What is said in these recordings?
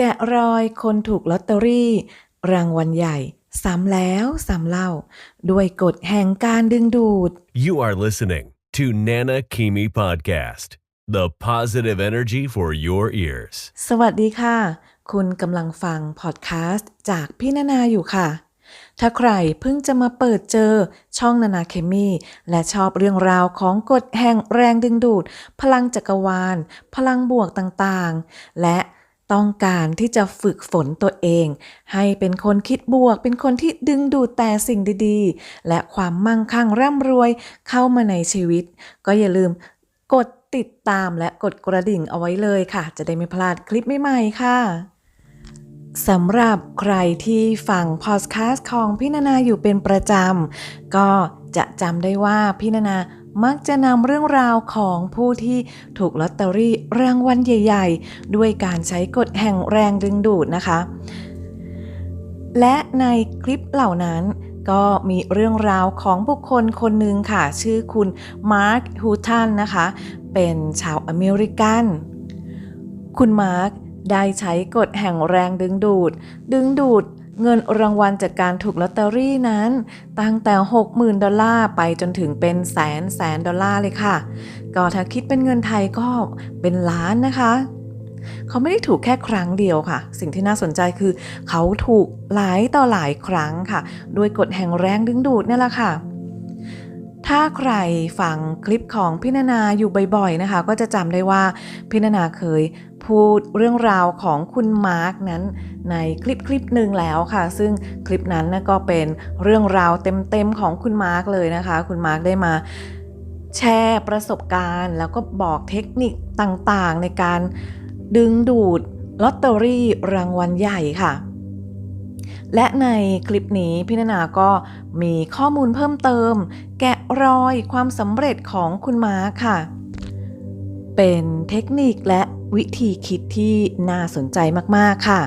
แกะรอยคนถูกลอตเตอรี่ รางวัลใหญ่ซ้ำแล้วซ้ำเล่า ด้วยกฎแห่งการดึงดูด You are listening to Nana Kimi Podcast, the positive energy for your ears. สวัสดีค่ะ คุณกำลังฟังพอดแคสต์จากพี่นานาอยู่ค่ะ ถ้าใครเพิ่งจะมาเปิดเจอช่องนานาเคมี และชอบเรื่องราวของกฎแห่งแรงดึงดูด พลังจักรวาล พลังบวกต่างๆ และ ต้องการที่จะฝึกฝนตัวเอง ให้เป็นคนคิดบวก เป็นคนที่ดึงดูดแต่สิ่งดีๆ และความมั่งคั่งร่ำรวยเข้ามาในชีวิต ก็อย่าลืมกดติดตามและกดกระดิ่งเอาไว้เลยค่ะ จะได้ไม่พลาดคลิปใหม่ๆค่ะสำหรับใครที่ฟังพอดแคสต์ของพี่นานาอยู่เป็นประจำ ก็จะจำได้ว่าพี่นานา มักจะนำเรื่องราวของผู้ที่ถูกลอตเตอรี่รางวัลใหญ่ ๆ ด้วยการใช้กฎแห่งแรงดึงดูดนะคะ และในคลิปเหล่านั้นก็มีเรื่องราวของบุคคลคนหนึ่งค่ะ ชื่อคุณมาร์คฮูทันนะคะ เป็นชาวอเมริกัน คุณมาร์คได้ใช้กฎแห่งแรงดึงดูด ดึงดูด เงินรางวัลจากการถูกลอตเตอรี่นั้น ตั้งแต่ 60,000 ดอลลาร์ไปจนถึงเป็นแสนแสนดอลลาร์เลยค่ะ ก็ถ้าคิดเป็นเงินไทยก็เป็นล้านนะคะ เขาไม่ได้ถูกแค่ครั้งเดียวค่ะ สิ่งที่น่าสนใจคือ เขาถูกหลายต่อหลายครั้งค่ะ ด้วยกฎแห่งแรงดึงดูดนี่แหละค่ะถ้าใครฟังคลิปของพี่นานาอยู่บ่อยๆนะคะ ก็จะจำได้ว่าพี่นานาเคย พูดเรื่องราวของคุณมาร์กนั้นในคลิปคลิปหนึ่งแล้วค่ะ ซึ่งคลิปนั้นนะก็เป็นเรื่องราวเต็มๆของคุณมาร์กเลยนะคะ คุณมาร์กได้มาแชร์ประสบการณ์ แล้วก็บอกเทคนิคต่างๆ ในการดึงดูดลอตเตอรี่รางวัลใหญ่ค่ะ และในคลิปนี้พี่นานาก็มีข้อมูลเพิ่มเติม แกะรอยความสำเร็จของคุณมาร์คค่ะ เป็นเทคนิคและวิธีคิดที่น่าสนใจมาก ๆ ค่ะ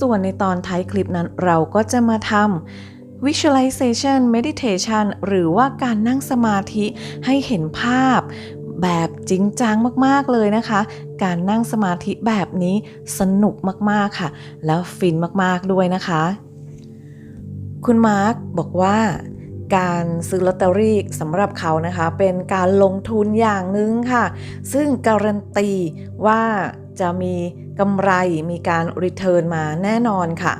ส่วนในตอนท้ายคลิปนั้นเราก็จะมาทำ visualization meditation หรือว่าการนั่งสมาธิให้เห็นภาพแบบจริงจังมากๆเลยนะคะ การนั่งสมาธิแบบนี้สนุกมากๆค่ะ แล้วฟินมากๆด้วยนะคะ คุณมาร์คบอกว่า การซื้อลอตเตอรี่สำหรับเขานะคะ เป็นการลงทุนอย่างหนึ่งค่ะ ซึ่งการันตีว่าจะมีกำไรมีการรีเทิร์นมาแน่นอนค่ะ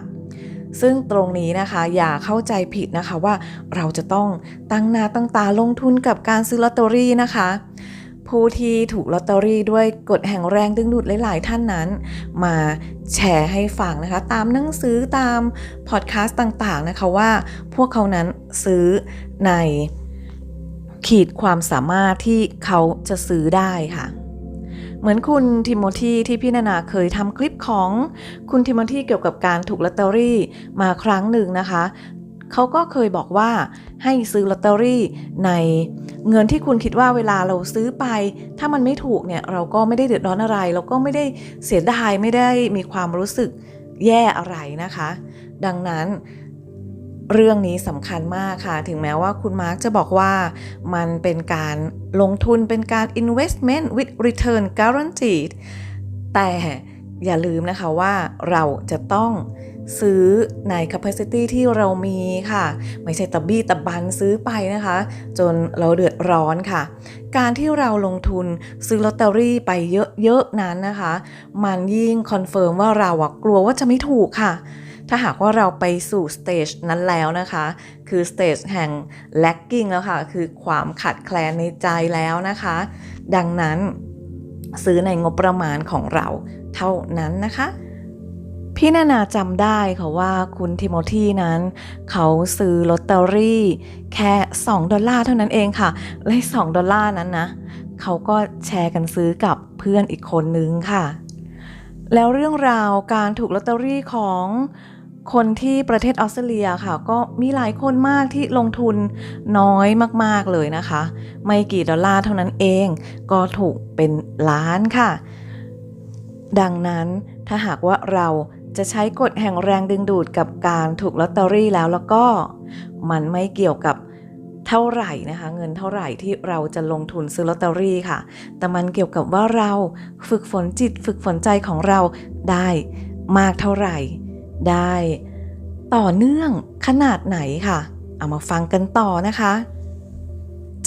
ซึ่งตรงนี้นะคะอย่าเข้าใจผิดนะคะว่าเราจะต้องตั้งหน้าตั้งตาลงทุนกับการซื้อลอตเตอรี่นะคะ ผู้ที่ถูกลอตเตอรี่ด้วยกฎแห่งแรงดึงดูดหลาย ๆ ท่านนั้น มาแชร์ให้ฟังนะคะ ตามหนังสือตามพอดแคสต์ต่าง ๆ นะคะว่าพวกเขานั้นซื้อในขีดความสามารถที่เขาจะซื้อได้ค่ะ เหมือนคุณทิโมธีที่พี่นานาเคยทำคลิปของคุณทิโมธีเกี่ยวกับการถูกลอตเตอรี่มาครั้งหนึ่งนะคะ เขาก็เคยบอกว่าให้ซื้อลอตเตอรี่ใน เงินที่คุณคิดว่าเวลาเราซื้อไป ถ้ามันไม่ถูกเนี่ยเราก็ไม่ได้เดือดร้อนอะไร เราก็ไม่ได้เสียดายไม่ได้มีความรู้สึกแย่อะไรนะคะ ดังนั้นเรื่องนี้สำคัญมากค่ะ ถึงแม้ว่าคุณมาร์กจะบอกว่ามันเป็นการลงทุนเป็นการ investment with return guaranteed แต่อย่าลืมนะคะว่าเราจะต้อง ซื้อใน capacity ที่เรามีค่ะ ไม่ใช่ตะบี้ตะบันซื้อไปนะคะ จนเราเดือดร้อนค่ะ การที่เราลงทุนซื้อลอตเตอรี่ไปเยอะๆนั้นนะคะ มันยิ่งคอนเฟิร์มว่าเราอะกลัวว่าจะไม่ถูกค่ะถ้าหากว่าเราไปสู่สเตจนั้นแล้วนะคะ คือสเตจแห่ง lacking แล้วค่ะ คือความขาดแคลนในใจแล้วนะคะ ดังนั้นซื้อในงบประมาณของเราเท่านั้นนะคะ พี่นานาจำได้ค่ะว่าคุณทิโมธีนั้น เขาซื้อลอตเตอรี่แค่ 2 ดอลลาร์เท่านั้นเองค่ะและ2ดอลลาร์นั้นนะ เขาก็แชร์กันซื้อกับเพื่อนอีกคนนึงค่ะ แล้วเรื่องราวการถูกลอตเตอรี่ของคนที่ประเทศออสเตรเลียค่ะ ก็มีหลายคนมากที่ลงทุนน้อยมากๆเลยนะคะ ไม่กี่ดอลลาร์เท่านั้นเองก็ถูกเป็นล้านค่ะ ดังนั้นถ้าหากว่าเรา จะใช้กฎแห่งแรงดึงดูดกับการถูกลอตเตอรี่แล้วแล้วก็มันไม่เกี่ยวกับเท่าไหร่นะคะ เงินเท่าไหร่ที่เราจะลงทุนซื้อลอตเตอรี่ค่ะ แต่มันเกี่ยวกับว่าเราฝึกฝนจิตฝึกฝนใจของเราได้มากเท่าไหร่ ได้ต่อเนื่องขนาดไหนค่ะ เอามาฟังกันต่อนะคะ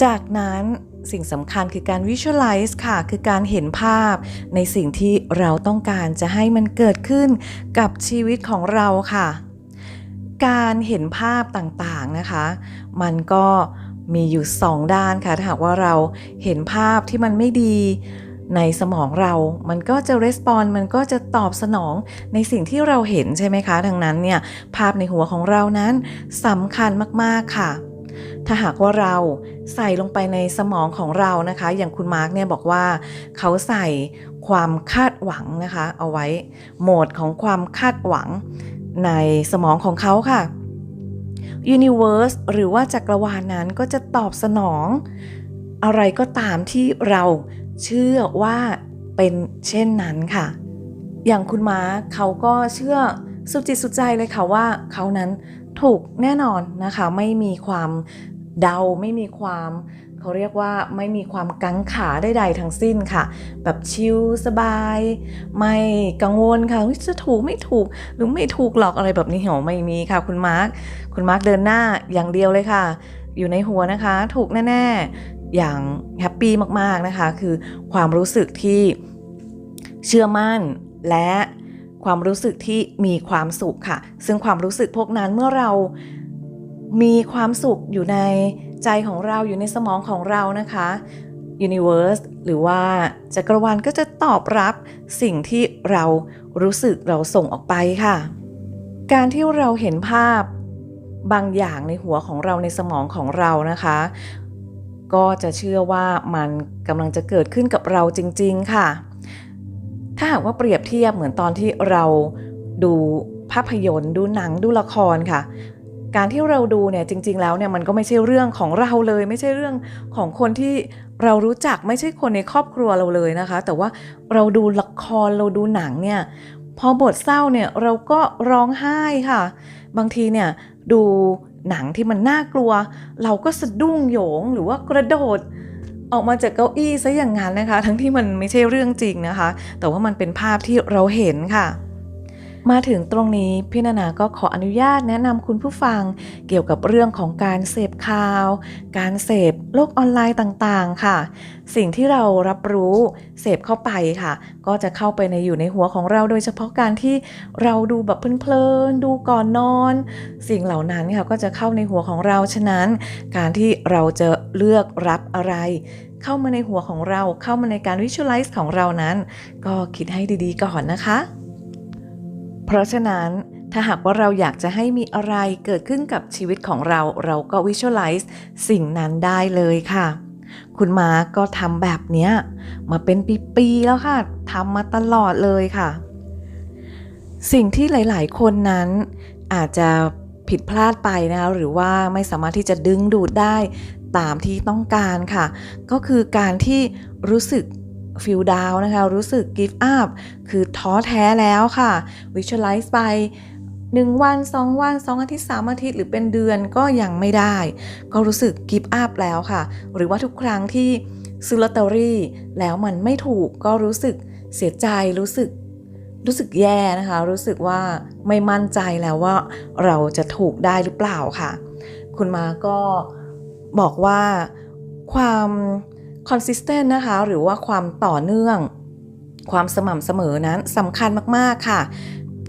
จากนั้น สิ่งสำคัญคือการ visualize ค่ะ คือการเห็นภาพ ในสิ่งที่เราต้องการจะให้มันเกิดขึ้นกับชีวิตของเราค่ะ การเห็นภาพต่างๆนะคะ มันก็มีอยู่สองด้านค่ะ ถ้าหากว่าเราเห็นภาพที่มันไม่ดีในสมองเรา มันก็จะ respond มันก็จะตอบสนองในสิ่งที่เราเห็นใช่ไหมคะ ดังนั้นเนี่ยภาพในหัวของเรานั้นสำคัญมากๆค่ะ ถ้าหากว่าเราใส่ลงไปในสมองของเรานะคะ อย่างคุณมาร์กเนี่ยบอกว่าเขาใส่ความคาดหวังนะคะ เอาไว้โหมดของความคาดหวังในสมองของเขาค่ะ Universe หรือว่าจักรวาลนนั้นก็จะตอบสนอง อะไรก็ตามที่เราเชื่อว่าเป็นเช่นนั้นค่ะ อย่างคุณมาเขาก็เชื่อสุดจิตสุดใจเลยค่ะว่าเขานั้นถูกแน่นอนนะคะ ไม่มีความ เดาไม่มีความเขาเรียกว่าไม่มีความกังขาใดๆทั้งสิ้นค่ะ แบบชิลสบาย ไม่กังวลค่ะจะถูกไม่ถูกหรือไม่ถูกหรอกอะไรแบบนี้เหรอไม่มีค่ะ คุณมาร์คคุณมาร์คเดินหน้าอย่างเดียวเลยค่ะ อยู่ในหัวนะคะ ถูกแน่ ๆอย่างแฮปปี้มากๆนะคะ คือความรู้สึกที่เชื่อมั่นและความรู้สึกที่มีความสุขค่ะ ซึ่งความรู้สึกพวกนั้นเมื่อเรา มีความสุขอยู่ในใจของเราอยู่ในสมองของเรานะคะ Universe หรือว่าจักรวาลก็จะตอบรับสิ่งที่เรารู้สึกเราส่งออกไปค่ะ การที่เราเห็นภาพบางอย่างในหัวของเราในสมองของเรานะคะ ก็จะเชื่อว่ามันกำลังจะเกิดขึ้นกับเราจริง ๆ ค่ะ ถ้าหากว่าเปรียบเทียบเหมือนตอนที่เราดูภาพยนตร์ ดูหนังดูละครค่ะ การที่เราดูเนี่ยจริง ๆ แล้วเนี่ยมันก็ไม่ใช่เรื่องของเราเลย ไม่ใช่เรื่องของคนที่เรารู้จักไม่ใช่คนในครอบครัวเราเลยนะคะ แต่ว่าเราดูละครเราดูหนังเนี่ยพอบทเศร้าเนี่ยเราก็ร้องไห้ค่ะ บางทีเนี่ยดูหนังที่มันน่ากลัว เราก็สะดุ้งโหยงหรือว่ากระโดดออกมาจากเก้าอี้ซะอย่างนั้นนะคะ ทั้งที่มันไม่ใช่เรื่องจริงนะคะ แต่ว่ามันเป็นภาพที่เราเห็นค่ะ มาถึงตรงนี้พี่นานาก็ขออนุญาตแนะนำคุณผู้ฟังเกี่ยวกับเรื่องของการเสพข่าว การเสพโลกออนไลน์ต่างๆ ค่ะ สิ่งที่เรารับรู้เสพเข้าไปค่ะ ก็จะเข้าไปในอยู่ในหัวของเรา โดยเฉพาะการที่เราดูแบบเพลินๆดูก่อนนอน สิ่งเหล่านั้นค่ะก็จะเข้าในหัวของเราฉะนั้น การที่เราจะเลือกรับอะไรเข้ามาในหัวของเราเข้ามาในการ visualize ของเรานั้น ก็คิดให้ดีๆก่อนนะคะ เพราะฉะนั้นถ้าหากว่าเราอยากจะให้มีอะไรเกิดขึ้นกับชีวิตของเรา เราก็ visualize สิ่งนั้นได้เลยค่ะ คุณมาก็ทำแบบเนี้ยมาเป็นปีๆแล้วค่ะทำมาตลอดเลยค่ะ สิ่งที่หลายๆ คนนั้นอาจจะผิดพลาดไปนะคะหรือว่าไม่สามารถที่จะดึงดูดได้ตามที่ต้องการค่ะ ก็คือการที่รู้สึก feel down นะคะ รู้สึก give up คือท้อแท้แล้วค่ะ visualize ไป 1 วัน 2 วัน 2 อาทิตย์ 3 อาทิตย์ หรือเป็นเดือนก็ยังไม่ได้ ก็รู้สึก give up แล้วค่ะ หรือว่าทุกครั้งที่ซื้อลอตเตอรี่ แล้วมันไม่ถูกก็รู้สึกเสียใจรู้สึกรู้สึกแย่นะคะ รู้สึกว่าไม่มั่นใจแล้วว่าเราจะถูกได้หรือเปล่าค่ะ คุณมาก็บอกว่าความ consistent นะคะ หรือว่าความต่อเนื่อง ความสม่ำเสมอนั้นสำคัญมากๆค่ะ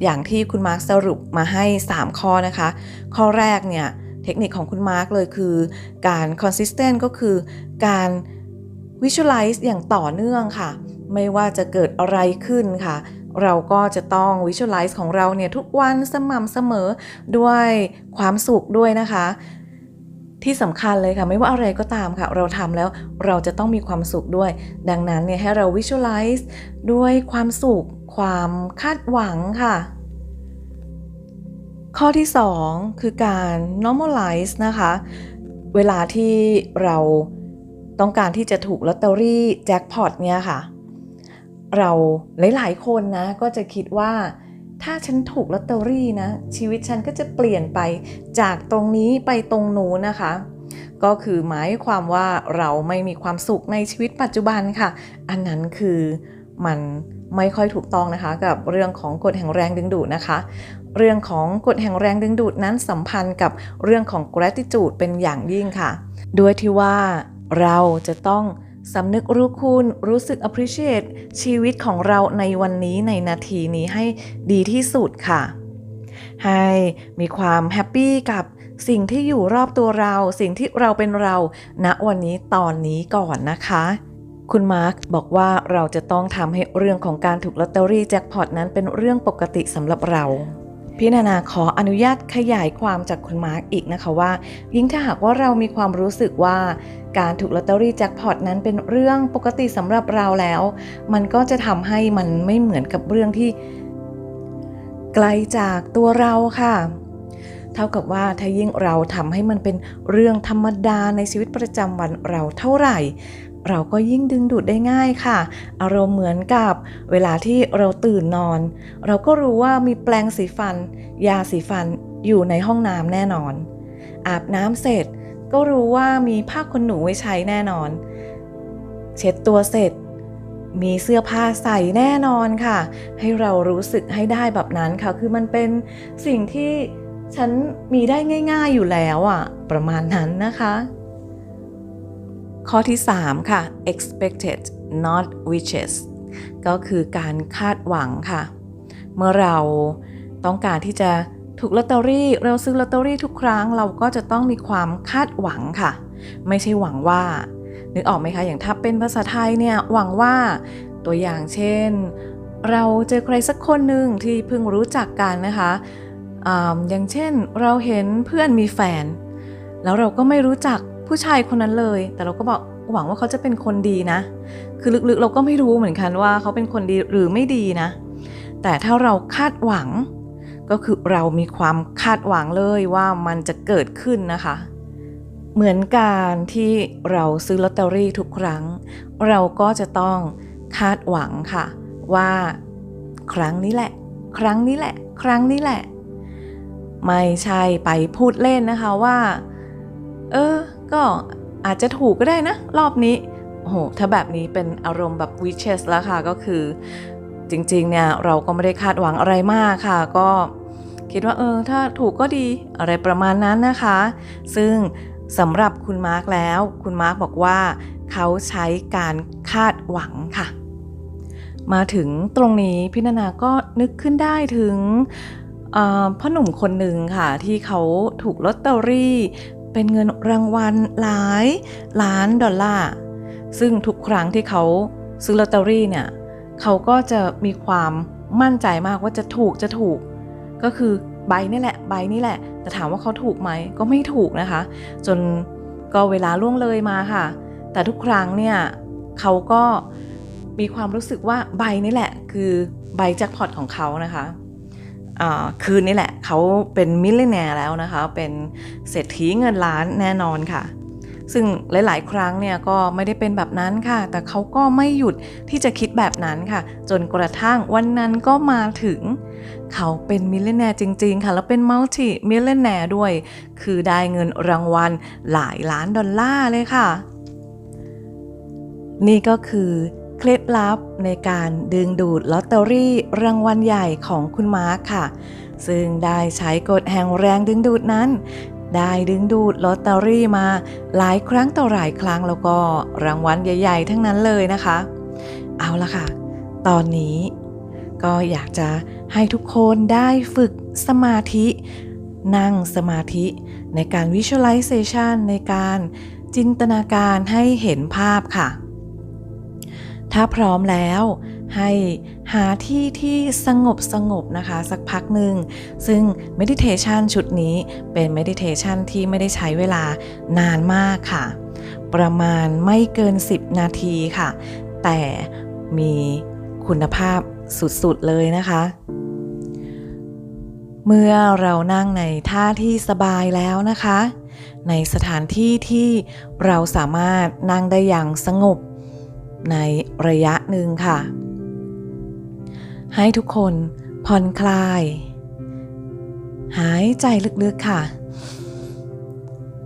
อย่างที่คุณมาร์คสรุปมาให้ 3 ข้อนะคะ ข้อแรกเนี่ยเทคนิคของคุณมาร์คเลยคือการ consistent ก็คือการ visualize อย่างต่อเนื่องค่ะ ไม่ว่าจะเกิดอะไรขึ้นค่ะ เราก็จะต้อง visualize ของเราเนี่ยทุกวันสม่ำเสมอด้วยความสุขด้วยนะคะ ที่สำคัญเลยค่ะ ไม่ว่าอะไรก็ตามค่ะ เราทำแล้วเราจะต้องมีความสุขด้วย ดังนั้นเนี่ยให้เรา visualize ด้วยความสุข ความคาดหวังค่ะ ข้อที่ 2 คือการ normalize นะคะ เวลาที่เราต้องการที่จะถูกลอตเตอรี่แจ็คพอตเนี่ยค่ะ เราหลาย ๆ คนนะก็จะคิดว่า ถ้าฉันถูกลอตเตอรี่นะ ชีวิตฉันก็จะเปลี่ยนไปจากตรงนี้ไปตรงนู้นนะคะ ก็คือหมายความว่าเราไม่มีความสุขในชีวิตปัจจุบันค่ะ อันนั้นคือมันไม่ค่อยถูกต้องนะคะ กับเรื่องของกฎแห่งแรงดึงดูดนะคะ เรื่องของกฎแห่งแรงดึงดูดนั้นสัมพันธ์กับเรื่องของ gratitude เป็นอย่างยิ่งค่ะ ด้วยที่ว่าเราจะต้อง สำนึกรู้คุณ รู้สึก appreciate ชีวิตของเราในวันนี้ในนาทีนี้ให้ดีที่สุดค่ะ ให้มีความแฮปปี้กับสิ่งที่อยู่รอบตัวเรา สิ่งที่เราเป็นเราณวันนี้ตอนนี้ก่อนนะคะ คุณมาร์คบอกว่าเราจะต้องทำให้เรื่องของการถูกลอตเตอรี่แจ็คพอตนั้นเป็นเรื่องปกติสำหรับเรา พี่นานาขออนุญาตขยายความจากคุณมาร์คอีกนะคะว่า ยิ่งถ้าหากว่าเรามีความรู้สึกว่าการถูกลอตเตอรี่แจ็คพอตนั้นเป็นเรื่องปกติสำหรับเราแล้ว มันก็จะทำให้มันไม่เหมือนกับเรื่องที่ ไกลจากตัวเราค่ะ เท่ากับว่าถ้ายิ่งเราทำให้มันเป็นเรื่องธรรมดาในชีวิตประจำวันเราเท่าไหร่ เราก็ยิ่งดึงดูดได้ง่ายค่ะ อารมณ์เหมือนกับเวลาที่เราตื่นนอน เราก็รู้ว่ามีแปรงสีฟัน ยาสีฟันอยู่ในห้องน้ำแน่นอน อาบน้ำเสร็จ ก็รู้ว่ามีผ้าขนหนูไว้ใช้แน่นอน เช็ดตัวเสร็จ มีเสื้อผ้าใส่แน่นอนค่ะ ให้เรารู้สึกให้ได้แบบนั้นค่ะ คือมันเป็นสิ่งที่ฉันมีได้ง่าย ๆอยู่แล้วอะประมาณนั้นนะคะ ข้อที่ 3 ค่ะ expected not wishes ก็คือการคาดหวังค่ะ เมื่อเราต้องการที่จะถูกลอตเตอรี่ เราซื้อลอตเตอรี่ทุกครั้งเราก็จะต้องมีความคาดหวังค่ะ ไม่ใช่หวังว่า นึกออกไหมคะ อย่างถ้าเป็นภาษาไทยเนี่ย หวังว่าตัวอย่างเช่น เราเจอใครสักคนหนึ่งที่เพิ่งรู้จักกันนะคะออย่างเช่นเราเห็นเพื่อนมีแฟน แล้วเราก็ไม่รู้จัก ผู้ชายคนนั้นเลย แต่เราก็บอกหวังว่าเขาจะเป็นคนดีนะ คือลึกๆเราก็ไม่รู้เหมือนกันว่าเขาเป็นคนดีหรือไม่ดีนะ แต่ถ้าเราคาดหวัง ก็คือเรามีความคาดหวังเลยว่ามันจะเกิดขึ้นนะคะ เหมือนการที่เราซื้อลอตเตอรี่ทุกครั้ง เราก็จะต้องคาดหวังค่ะ ว่าครั้งนี้แหละ ครั้งนี้แหละ ครั้งนี้แหละ ไม่ใช่ไปพูดเล่นนะคะว่า เออ ก็อาจจะถูกก็ได้นะ รอบนี้โอ้โหถ้าแบบนี้เป็นอารมณ์แบบ witches แล้วค่ะก็คือ จริงๆเนี่ยเราก็ไม่ได้คาดหวังอะไรมากค่ะ ก็คิดว่าเออถ้าถูกก็ดีอะไรประมาณนั้นนะคะ ซึ่งสำหรับคุณมาร์กแล้ว คุณมาร์กบอกว่าเขาใช้การคาดหวังค่ะ มาถึงตรงนี้พี่นานาก็นึกขึ้นได้ถึงพ่อหนุ่มคนหนึ่งค่ะ ที่เขาถูกลอตเตอรี่ เป็นเงินรางวัลหลายล้านดอลลาร์ ซึ่งทุกครั้งที่เขาซื้อลอตเตอรี่เนี่ย เขาก็จะมีความมั่นใจมากว่าจะถูกจะถูก ก็คือใบนี่แหละใบนี่แหละ แต่ถามว่าเขาถูกไหมก็ไม่ถูกนะคะ จนก็เวลาล่วงเลยมาค่ะ แต่ทุกครั้งเนี่ยเขาก็มีความรู้สึกว่าใบนี่แหละ คือใบแจ็คพอตของเขานะคะ คืนนี้แหละ เขาเป็นมิลเลนแนร์แล้วนะคะ เป็นเศรษฐีเงินล้านแน่นอนค่ะ ซึ่งหลาย ๆ ครั้งเนี่ยก็ไม่ได้เป็นแบบนั้นค่ะ แต่เขาก็ไม่หยุดที่จะคิดแบบนั้นค่ะ จนกระทั่งวันนั้นก็มาถึง เขาเป็นมิลเลนแนร์จริง ๆ ค่ะ แล้วเป็นมัลติมิลเลนแนร์ด้วย คือได้เงินรางวัลหลายล้านดอลลาร์เลยค่ะ นี่ก็คือ ล็ดลับในการดึงดูดลอตเตอรี่รางวัลใหญ่ของคุณมาร์คค่ะ ซึ่งได้ใช้กฎแห่งแรงดึงดูดนั้น ได้ดึงดูดลอตเตอรี่มาหลายครั้งต่อหลายครั้งแล้วก็รางวัลใหญ่ ๆ ทั้งนั้นเลยนะคะ เอาละค่ะ ตอนนี้ก็อยากจะให้ทุกคนได้ฝึกสมาธิ นั่งสมาธิในการ visualization ในการจินตนาการให้เห็นภาพค่ะ ถ้าพร้อมแล้วให้หาที่ที่สงบสงบนะคะ สักพักหนึ่ง ซึ่ง meditation ชุดนี้เป็น meditation ที่ไม่ได้ใช้เวลานานมากค่ะ ประมาณไม่เกิน 10 นาทีค่ะ แต่มีคุณภาพสุดๆเลยนะคะ เมื่อเรานั่งในท่าที่สบายแล้วนะคะ ในสถานที่ที่เราสามารถนั่งได้อย่างสงบ ในระยะหนึ่งค่ะ ให้ทุกคนผ่อนคลาย หายใจลึกๆค่ะ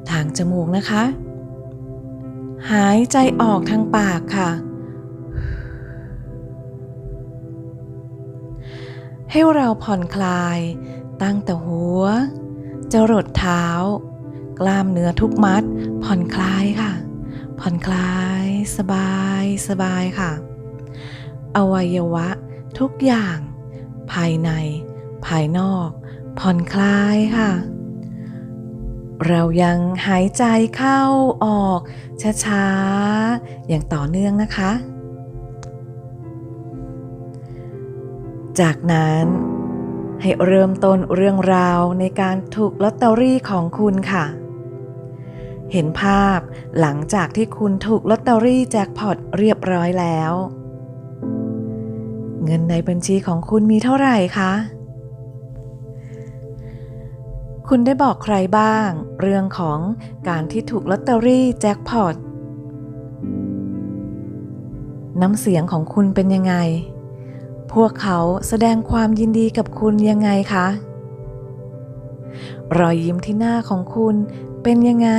ทางจมูกนะคะ หายใจออกทางปากค่ะ ให้เราผ่อนคลาย ตั้งแต่หัวจรดเท้า กล้ามเนื้อทุกมัดผ่อนคลายค่ะ ผ่อนคลายสบายสบายค่ะ อวัยวะทุกอย่าง ภายใน ภายนอก ผ่อนคลายค่ะ เรายังหายใจเข้าออกช้าๆอย่างต่อเนื่องนะคะ จากนั้นให้เริ่มต้นเรื่องราวในการถูกลอตเตอรี่ของคุณค่ะ เห็นภาพหลังจากที่คุณถูกลอตเตอรี่แจ็คพอตเรียบร้อยแล้ว เงินในบัญชีของคุณมีเท่าไหร่คะ คุณได้บอกใครบ้าง เรื่องของการที่ถูกลอตเตอรี่แจ็คพอตน้ำเสียงของคุณเป็นยังไง พวกเขาแสดงความยินดีกับคุณยังไงคะ รอยยิ้มที่หน้าของคุณเป็นยังไง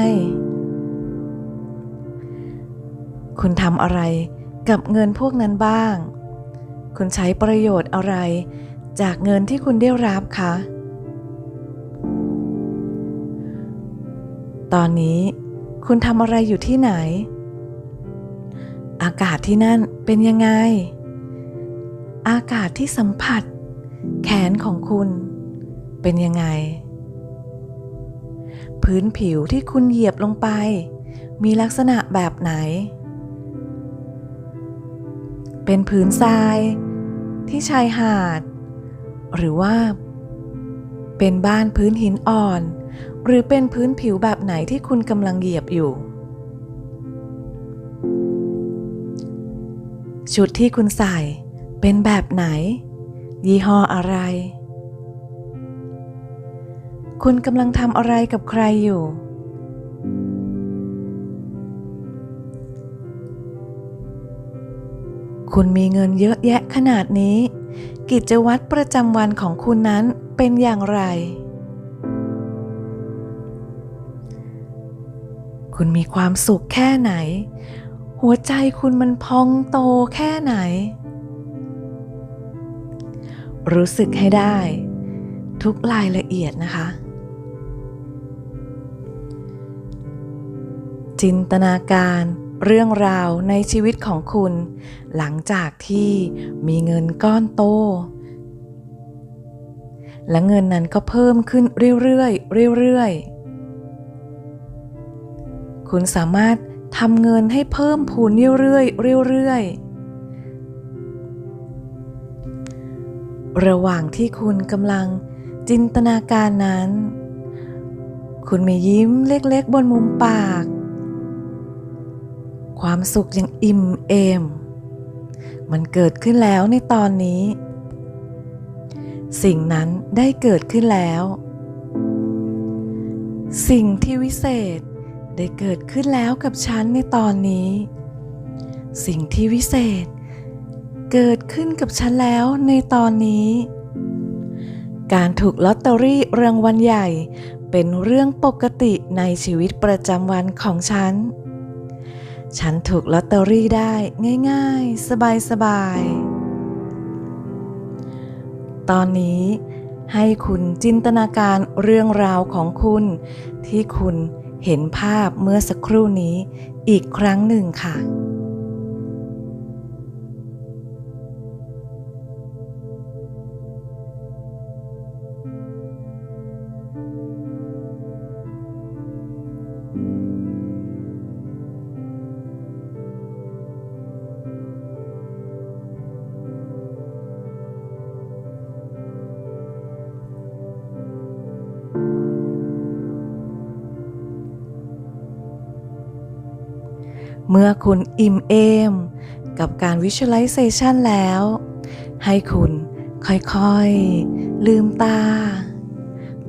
คุณทำอะไรกับเงินพวกนั้นบ้าง คุณใช้ประโยชน์อะไรจากเงินที่คุณได้รับคะ ตอนนี้คุณทำอะไรอยู่ที่ไหน อากาศที่นั่นเป็นยังไง อากาศที่สัมผัส แขนของคุณเป็นยังไง พื้นผิวที่คุณเหยียบลงไป มีลักษณะแบบไหน เป็นพื้นทราย ที่ชายหาด หรือว่า เป็นบ้านพื้นหินอ่อน หรือเป็นพื้นผิวแบบไหนที่คุณกำลังเหยียบอยู่ชุดที่คุณใส่เป็นแบบไหน ยี่ห้ออะไร คุณกำลังทำอะไรกับใครอยู่ คุณมีเงินเยอะแยะขนาดนี้ กิจวัตรประจำวันของคุณนั้นเป็นอย่างไร คุณมีความสุขแค่ไหน หัวใจคุณมันพองโตแค่ไหน รู้สึกให้ได้ ทุกรายละเอียดนะคะ จินตนาการเรื่องราวในชีวิตของคุณ หลังจากที่มีเงินก้อนโต และเงินนั้นก็เพิ่มขึ้นเรื่อยๆเรื่อยๆ คุณสามารถทำเงินให้เพิ่มพูนเรื่อยๆเรื่อยๆ ระหว่างที่คุณกำลังจินตนาการนั้น คุณมียิ้มเล็กๆบนมุมปาก ความสุขยังอิ่มเอม มันเกิดขึ้นแล้วในตอนนี้ สิ่งนั้นได้เกิดขึ้นแล้ว สิ่งที่วิเศษได้เกิดขึ้นแล้วกับฉันในตอนนี้ สิ่งที่วิเศษ เกิดขึ้นกับฉันแล้วในตอนนี้ การถูกลอตเตอรี่รางวัลใหญ่เป็นเรื่องปกติในชีวิตประจำวันของฉัน ฉันถูกลอตเตอรี่ได้ง่ายๆ สบายๆ ตอนนี้ให้คุณจินตนาการเรื่องราวของคุณ ที่คุณเห็นภาพเมื่อสักครู่นี้อีกครั้งหนึ่งค่ะ เมื่อคุณอิ่มเอม กับการ Visualization แล้ว ให้คุณค่อยๆ ลืมตา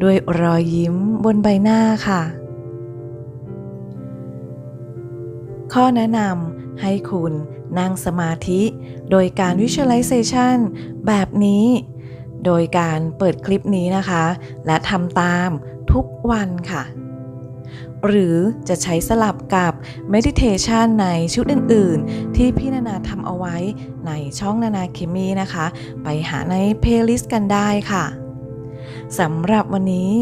ด้วยรอยยิ้มบนใบหน้าค่ะ ข้อแนะนำให้คุณนั่งสมาธิโดยการ Visualization แบบนี้ โดยการเปิดคลิปนี้นะคะ และทำตามทุกวันค่ะ หรือจะใช้สลับกับ Meditation ในชุดอื่น ๆ ที่พี่นานาทำเอาไว้ในช่องนานาเคมีนะคะ ไปหาในเพลย์ลิสต์กันได้ค่ะสำหรับวันนี้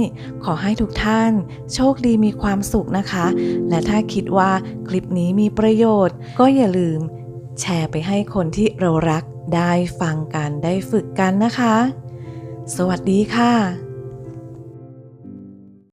ขอให้ทุกท่านโชคดีมีความสุขนะคะ และถ้าคิดว่าคลิปนี้มีประโยชน์ ก็อย่าลืม แชร์ไปให้คนที่เรารักได้ฟังกันได้ฝึกกันนะคะ สวัสดีค่ะ